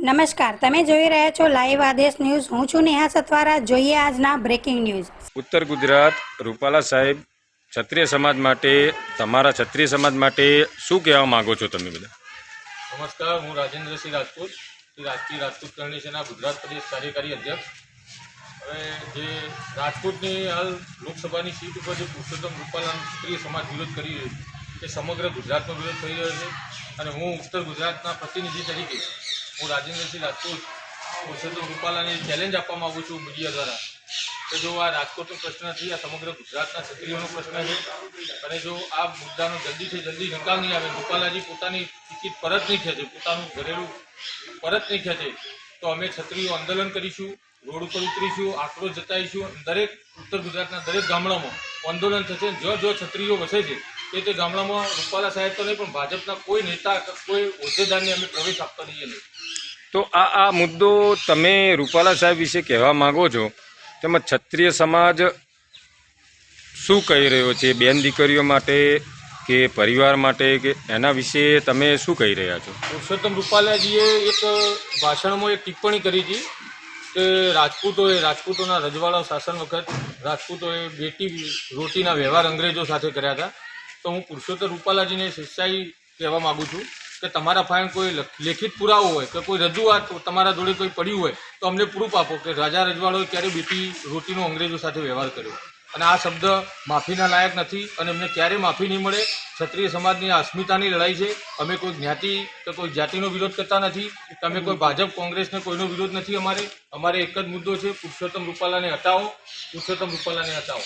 નમસ્કાર તમે જોઈ રહ્યા છો લાઈવ આદેશ ન્યૂઝ. હું છું નેહા સતવારા જોઈએ આજના બ્રેકિંગ ન્યૂઝ ઉત્તર ગુજરાત રૂપાલા સાહેબ ક્ષત્રિય સમાજ માટે તમારા ક્ષત્રિય સમાજ માટે શું કહેવા માંગો છો તમે બધા? નમસ્કાર હું રાજેન્દ્રસિંહ રાજપૂત શ્રી રાજકીય રાજપૂત કરણી સેના ગુજરાત પ્રદેશ કાર્યકારી અધ્યક્ષ. હવે જે રાજકોટની હાલ લોકસભાની સીટ ઉપર જે પુરુષોત્તમ રૂપાલાનો ક્ષત્રિય સમાજ વિરોધ કરી રહ્યો છે એ સમગ્ર ગુજરાતનો વિરોધ થઈ રહ્યો છે. અને હું ઉત્તર ગુજરાતના પ્રતિનિધિ તરીકે હું રાજેન્દ્રસિંહ રાજકોટ પુરુષોત્તમ રૂપાલાને ચેલેન્જ આપવા માગું છું મીડિયા દ્વારા. કે જો આ રાજકોટનો પ્રશ્ન નથી, આ સમગ્ર ગુજરાતના ક્ષત્રિયોનો પ્રશ્ન છે, અને જો આ મુદ્દાનો જલ્દીથી જલ્દી નિકાલ નહીં આવે, રૂપાલાજી પોતાની ટિકિટ પરત નહીં ખેંચે, પોતાનું ઘરેલું પરત નહીં ખેંચે, તો અમે ક્ષત્રિયો આંદોલન કરીશું, રોડ ઉપર ઉતરીશું આક્રોશ જતાઈશું દરેક ઉત્તર ગુજરાતના દરેક ગામડામાં આંદોલન થશે જો જો ક્ષત્રિયો વસે છે, તે તે ગામડામાં રૂપાલા સાહેબ તો નહીં, પણ ભાજપના કોઈ નેતા, કોઈ હોદ્દેદારને અમે પ્રવેશ આપતા રહીએ નહીં. તો આ આ મુદ્દો તમે રૂપાલા સાહેબ વિશે કહેવા માંગો છો તેમજ ક્ષત્રિય સમાજ શું કહી રહ્યો છે? બેન દીકરીઓ માટે કે પરિવાર માટે કે એના વિશે તમે શું કહી રહ્યા છો? પુરુષોત્તમ રૂપાલાજીએ એક ભાષણમાં એક ટિપ્પણી કરી હતી કે રાજપૂતોએ રાજપૂતોના રજવાડા શાસન વખત રાજપૂતોએ બેટી રોટીના વ્યવહાર અંગ્રેજો સાથે કર્યા હતા. તો હું પુરુષોત્તમ રૂપાલાજીને શિક્ષાઈ કહેવા માગું છું. કે તમારા પાસે કોઈ લેખિત પુરાવો હોય કે કોઈ રજૂઆત તમારા જોડે કોઈ પડ્યું હોય તો અમને પ્રૂફ આપો કે રાજા રજવાડોએ ક્યારે બીટી રોટીનો અંગ્રેજો સાથે વ્યવહાર કર્યો. અને આ શબ્દ માફીના લાયક નથી અને એમને ક્યારે માફી નહીં મળે? ક્ષત્રિય સમાજની અસ્મિતાની લડાઈ છે. અમે કોઈ જ્ઞાતિ કે કોઈ જાતિનો વિરોધ કરતા નથી. કે અમે કોઈ ભાજપ, કોંગ્રેસને કોઈનો વિરોધ નથી અમારે. અમારે એક જ મુદ્દો છે, પુરુષોત્તમ રૂપાલાને હટાવો. પુરુષોત્તમ રૂપાલાને હટાવો.